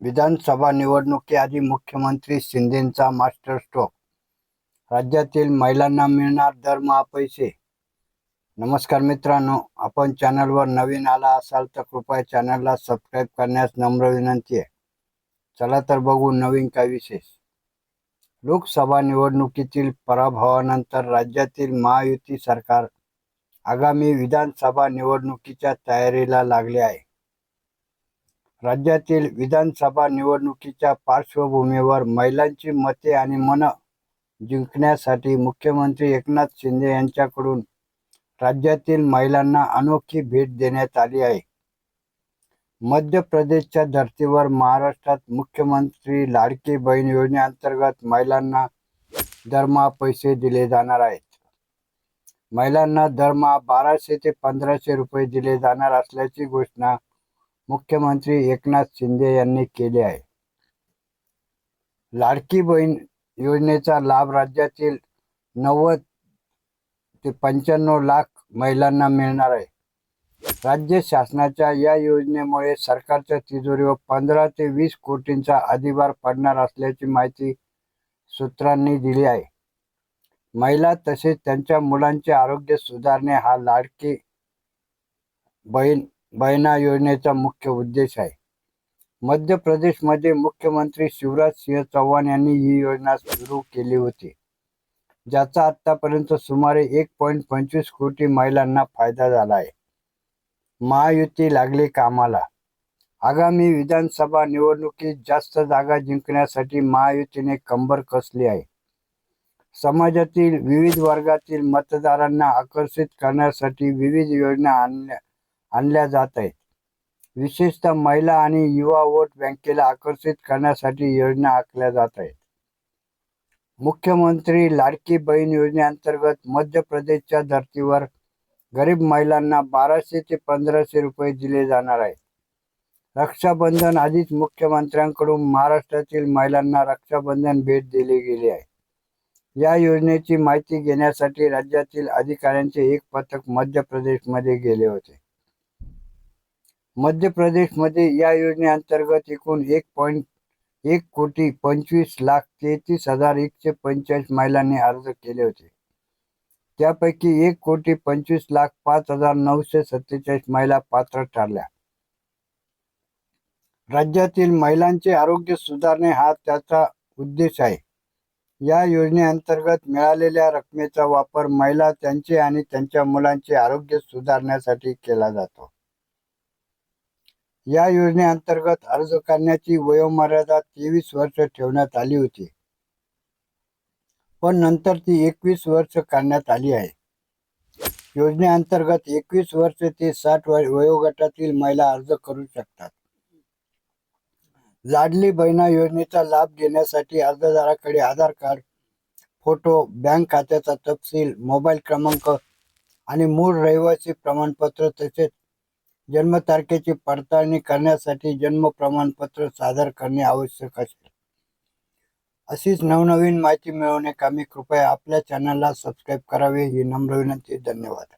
विधानसभा निवडणुकीआधी मुख्यमंत्री शिंदेंचा master stroke राज्यातील महिलांना मिळणार दरमहा पैसे. नमस्कार मित्रांनो आपण चॅनलवर नवीन आला असाल तर कृपया चॅनलला सबस्क्राईब करण्यास नम्र विनंती आहे. चला तर बघू नवीन काय विशेष. लोकसभा निवडणुकीतील पराभवानंतर राज्यातील महायुती सरकार आगामी विधानसभा निवडणुकीच्या तयारीला लागले आहे. राज्यातील विधानसभा निवडणुकीच्या पार्श्वभूमीवर महिलांची मते आणि मनं जिंकण्यासाठी मुख्यमंत्री एकनाथ शिंदे यांच्याकडून राज्यातील महिलांना अनोखी भेट देण्यात आली आहे. मध्य प्रदेशच्या धर्तीवर महाराष्ट्रात मुख्यमंत्री लाडकी बहीण योजनेअंतर्गत महिलांना दरमहा पैसे दिले जाणार आहेत. महिलांना दरमहा बाराशे ते पंधराशे रुपये दिले जाणार असल्याची घोषणा मुख्यमंत्री एकनाथ शिंदे यांनी केले आहे. लाडकी बहीण योजनेचा लाभ राज्यातील नव्वद ते पंच्याण्णव लाख महिलांना मिळणार आहे. राज्य शासनाच्या या योजनेमुळे सरकारच्या तिजोरीवर पंधरा ते वीस कोटींचा अधिभार पडणार असल्याची माहिती सूत्रांनी दिली आहे. महिला तसेच त्यांच्या मुलांचे आरोग्य सुधारणे हा लाडकी बहीण बहिणा योजनेचा मुख्य उद्देश आहे. मध्य प्रदेशमध्ये मुख्यमंत्री शिवराज सिंह चौहान यांनी ही योजना सुरू केली होती ज्याचा आतापर्यंत सुमारे एक पॉईंट पंचवीस कोटी महिलांना फायदा झाला आहे. महायुती लागली कामाला. आगामी विधानसभा निवडणुकीत जास्त जागा जिंकण्यासाठी महायुतीने कंबर कसली आहे? समाजातील विविध वर्गातील मतदारांना आकर्षित करण्यासाठी विविध योजना आणल्या आणल्या जात आहेत. विशेषतः महिला आणि युवा वोट बँकेला आकर्षित करण्यासाठी योजना आखल्या जात आहेत. मुख्यमंत्री लाडकी बहीण योजनेअंतर्गत मध्य प्रदेशच्या धर्तीवर गरीब महिलांना बाराशे ते पंधराशे रुपये दिले जाणार आहेत. रक्षाबंधन आधीच मुख्यमंत्र्यांकडून महाराष्ट्रातील महिलांना रक्षाबंधन भेट दिली गेली आहे. या योजनेची माहिती घेण्यासाठी राज्यातील अधिकाऱ्यांचे एक पथक मध्य प्रदेशमध्ये गेले होते. मध्य प्रदेशमध्ये या योजनेअंतर्गत एकूण एक पॉईंट एक कोटी पंचवीस लाख तेहतीस हजार एकशे पंचेचाळीस महिलांनी अर्ज केले होते. त्यापैकी एक कोटी पंचवीस लाख पाच हजार नऊशे सत्तेचाळीस महिला पात्र ठरल्या. राज्यातील महिलांचे आरोग्य सुधारणे हा त्याचा उद्देश आहे. या योजनेअंतर्गत मिळालेल्या रकमेचा वापर महिला त्यांचे आणि त्यांच्या मुलांचे आरोग्य सुधारण्यासाठी केला जातो. या योजनेअंतर्गत अर्ज करण्याची वयोमर्यादा तेवीस वर्ष ठेवण्यात आली होती. पण नंतर ती एकवीस वर्ष करण्यात आली आहे. योजनेअंतर्गत एकवीस वर्ष ते साठ वयोगटातील महिला अर्ज करू शकतात. लाडली बहिणा योजनेचा लाभ घेण्यासाठी अर्जदाराकडे आधार कार्ड फोटो बँक खात्याचा तपशील मोबाईल क्रमांक आणि मूळ रहिवासी प्रमाणपत्र तसेच जन्मतारखेची पडताळणी करण्यासाठी जन्म प्रमाणपत्र सादर करणे आवश्यक असेल. अशीच नवनवीन माहिती मिळवण्याकामी कृपया आपल्या चॅनलला सबस्क्राईब करावे ही नम्र विनंती. धन्यवाद.